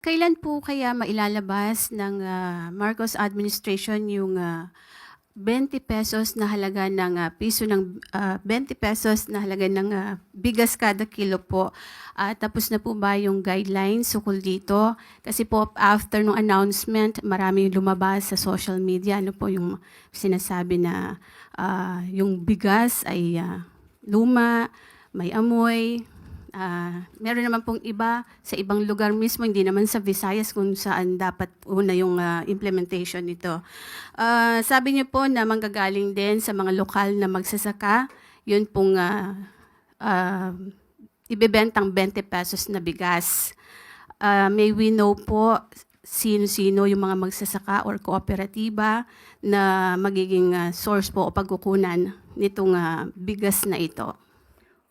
Kailan po kaya mailalabas ng ah, Marcos administration yung ah, 20 pesos na halaga ng ah, piso ng ah, 20 pesos na halaga ng ah, bigas kada kilo po? Ah, tapos na po ba yung guidelines ukol dito? Kasi po after nung announcement, marami lumabas sa social media. Ano po yung sinasabi na ah, yung bigas ay ah, luma, may amoy, Ah, meron naman pong iba sa ibang lugar mismo, hindi naman sa Visayas kung saan dapat una yung ah, implementation nito. Ah, sabi niyo po na manggagaling din sa mga lokal na magsasaka, yun pong ah, ah, ibebentang 20 pesos na bigas. Ah, may we know po sino-sino yung mga magsasaka or kooperatiba na magiging ah, source po o pagkukunan nitong ah, bigas na ito.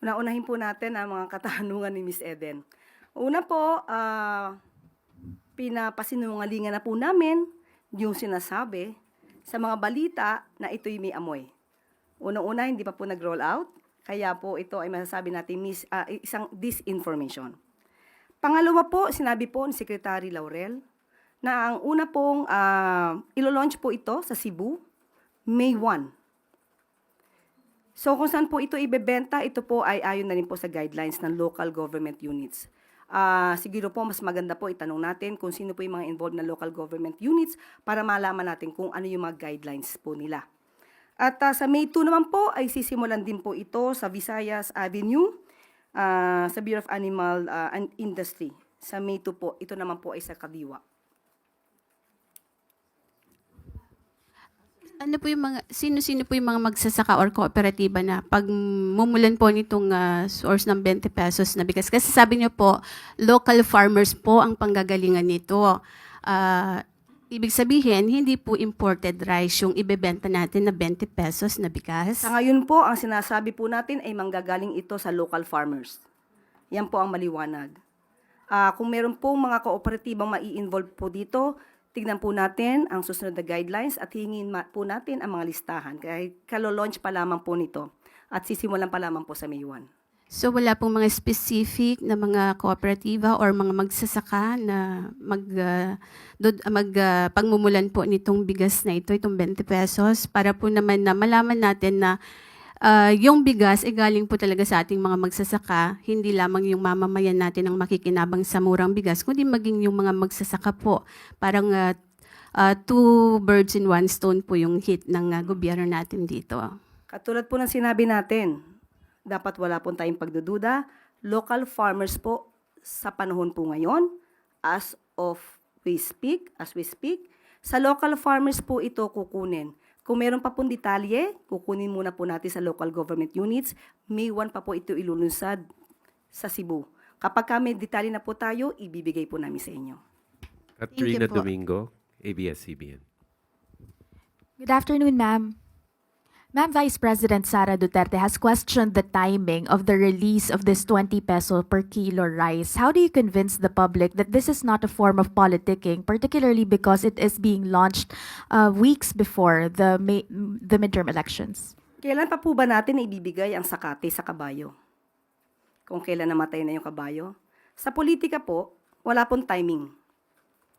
Una-unahin po natin ang mga katanungan ni Miss Eden. Una po, ah, pinapasinungalingan na po namin yung sinasabi sa mga balita na ito'y may amoy. Unang-una, hindi pa po nag-roll out, kaya po ito ay masasabi natin mis, ah, isang disinformation. Pangalawa po, sinabi po ni Secretary Laurel na ang una pong ah, ilo-launch po ito sa Cebu, May 1. So kung saan po ito ibebenta, ito po ay ayon na rin po sa guidelines ng local government units. Ah, siguro po mas maganda po itanong natin kung sino po yung mga involved na local government units para malaman natin kung ano yung mga guidelines po nila. At ah, sa May 2 naman po ay sisimulan din po ito sa Visayas Avenue ah, sa Bureau of Animal ah, and Industry. Sa May 2 po, ito naman po ay sa Kadiwa. Ano po yung mga, sino-sino po yung mga magsasaka or kooperatiba na pag mumulan po nitong ah, source ng 20 pesos na bigas? Kasi sabi niyo po, local farmers po ang panggagalingan nito. Ah, ibig sabihin, hindi po imported rice yung ibebenta natin na 20 pesos na bigas. Sa ngayon po, ang sinasabi po natin ay manggagaling ito sa local farmers. Yan po ang maliwanag. Ah, kung meron po mga kooperatibang mai-involve po dito, tignan po natin ang susunod na guidelines at hingin po natin ang mga listahan. Kahit kalo-launch pa lamang po nito at sisimulan pa lamang po sa May 1. So wala pong mga specific na mga kooperatiba or mga magsasaka na mag, dod- ah, mag ah, pagmumulan po nitong bigas na ito, itong 20 pesos, para po naman na malaman natin na ah, yung bigas ay galing po talaga sa ating mga magsasaka, hindi lamang yung mamamayan natin ang makikinabang sa murang bigas, kundi maging yung mga magsasaka po. Parang ah, ah, two birds in one stone po yung hit ng ah, gobyerno natin dito. Katulad po ng sinabi natin, dapat wala po tayong pagdududa. Local farmers po sa panahon po ngayon, as of we speak, as we speak, sa local farmers po ito kukunin. Kung meron pa pong detalye, kukunin muna po natin sa local government units. May 1 pa po ito ilulunsad sa Cebu. Kapag ka may detalye na po tayo, ibibigay po namin sa inyo. Katrina. Domingo, ABS-CBN. Good afternoon, ma'am. Ma'am, Vice President Sara Duterte has questioned the timing of the release of this 20 peso per kilo rice. How do you convince the public that this is not a form of politicking, particularly because it is being launched uh, weeks before the May, the midterm elections? Kailan pa po ba natin ibibigay ang sakate sa kabayo? Kung kailan namatay na yung kabayo? Sa politika po, wala pong timing.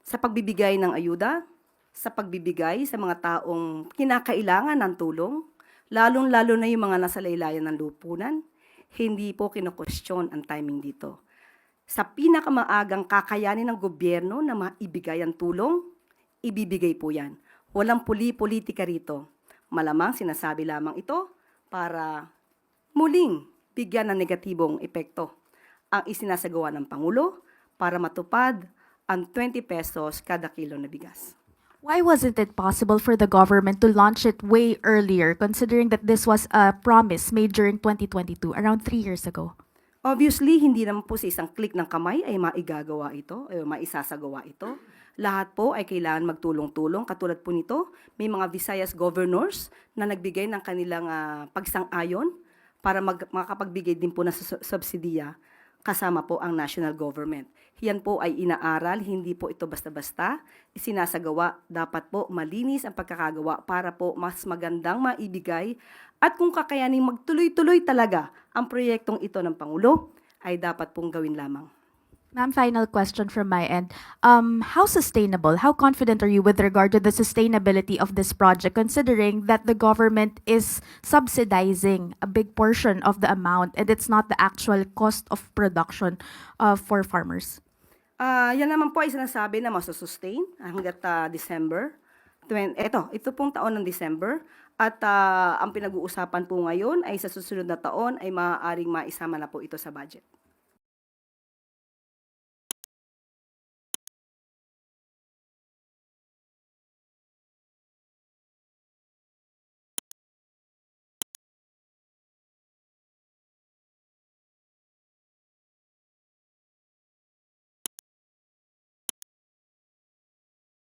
Sa pagbibigay ng ayuda, sa pagbibigay sa mga taong kinakailangan ng tulong, lalong-lalo na yung mga nasa laylayan ng lupunan, hindi po kinokwestiyon ang timing dito. Sa pinakamaagang kakayanin ng gobyerno na maibigay ang tulong, ibibigay po yan. Walang puli-politika rito. Malamang sinasabi lamang ito para muling bigyan ng negatibong epekto ang isinasagawa ng Pangulo para matupad ang 20 pesos kada kilo na bigas. Why wasn't it possible for the government to launch it way earlier, considering that this was a promise made during 2022, around three years ago? Obviously, hindi naman po sa isang click ng kamay ay maigagawa ito, ay maisasagawa ito. Lahat po ay kailangan magtulong-tulong. Katulad po nito, may mga Visayas governors na nagbigay ng kanilang ah, pagsang-ayon para mag, makapagbigay din po ng su- subsidiya kasama po ang national government. Yan po ay inaaral, hindi po ito basta-basta. Isinasagawa, dapat po malinis ang pagkakagawa para po mas magandang maibigay at kung kakayaning magtuloy-tuloy talaga ang proyektong ito ng Pangulo, ay dapat pong gawin lamang. Ma'am, final question from my end. Um, how sustainable, how confident are you with regard to the sustainability of this project, considering that the government is subsidizing a big portion of the amount and it's not the actual cost of production uh, for farmers? Ah, yan naman po ay sinasabi na masusustain hanggat ah, December. Twen- Eto, ito pong taon ng December. At ah, ang pinag-uusapan po ngayon ay sa susunod na taon ay maaaring maisama na po ito sa budget.